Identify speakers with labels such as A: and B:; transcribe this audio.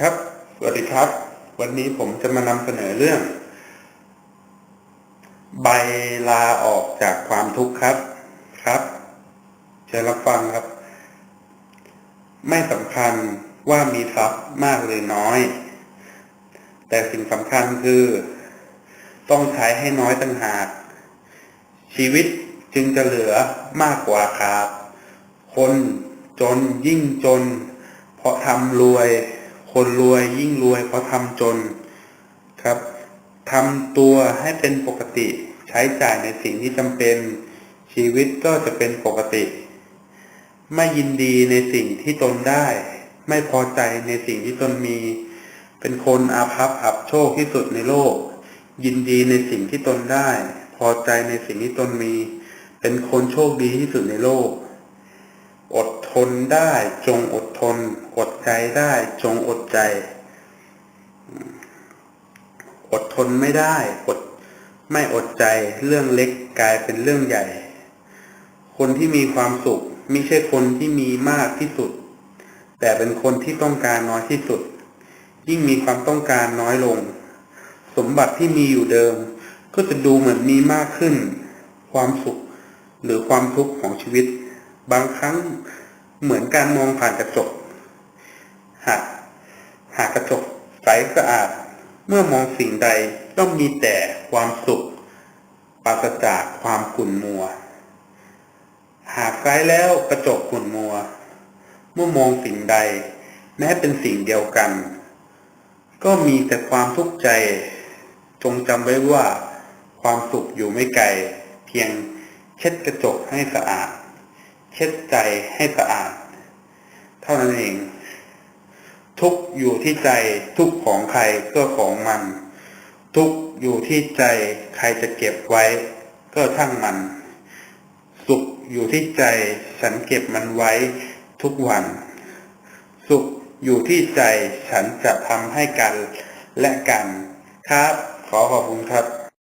A: ครับ สวัสดีครับ วันนี้ผมจะมานำเสนอเรื่อง ใบลาออกจากความทุกข์ครับ ครับเชิญรับฟังครับ ไม่สำคัญว่ามีทรัพย์มากหรือน้อย แต่สิ่งสำคัญคือ ต้องใช้ให้น้อยต่างหาก ชีวิตจึงจะเหลือมากกว่าครับ คนจนยิ่งจน เพราะทำรวย คนรวยยิ่งรวยเพราะทำจนครับทำตัวให้เป็นปกติใช้จ่ายในสิ่งที่จำเป็น ชีวิตก็จะเป็นปกติ ไม่ยินดีในสิ่งที่ตนได้ ไม่พอใจในสิ่งที่ตนมี เป็นคนอาภัพอับโชคที่สุดในโลก ยินดีในสิ่งที่ตนได้ พอใจในสิ่งที่ตนมี เป็นคนโชคดีที่สุดในโลก ทนได้จงอดทน อดใจได้จงอดใจ อดทนไม่ได้ อดไม่อดใจเรื่องเล็กกลายเป็นเรื่องใหญ่ คนที่มีความสุขไม่ใช่คนที่มีมากที่สุด แต่เป็นคนที่ต้องการน้อยที่สุด ยิ่งมีความต้องการน้อยลง สมบัติที่มีอยู่เดิม ก็จะดูเหมือนมีมากขึ้น ความสุขหรือความทุกข์ของชีวิต บางครั้ง เหมือนการมองผ่านกระจก หากหากกระจกใสสะอาด เมื่อมองสิ่งใดต้องมีแต่ความสุขปราศจากความขุ่นมัว หากใสแล้วกระจกขุ่นมัว เมื่อมองสิ่งใด แม้เป็นสิ่งเดียวกัน ก็มีแต่ความทุกข์ใจ จงจำไว้ว่า ความสุขอยู่ไม่ไกล เพียงเช็ดกระจกให้สะอาด เช็ดใจให้สะอาด เท่านั้นเอง ทุกอยู่ที่ใจทุกของใครก็ของมัน ทุกอยู่ที่ใจใครจะเก็บไว้ ก็ช่างมัน สุขอยู่ที่ใจฉันเก็บมันไว้ทุกวัน สุขอยู่ที่ใจฉันจะทำให้กันและกัน ครับ ขอขอบคุณครับ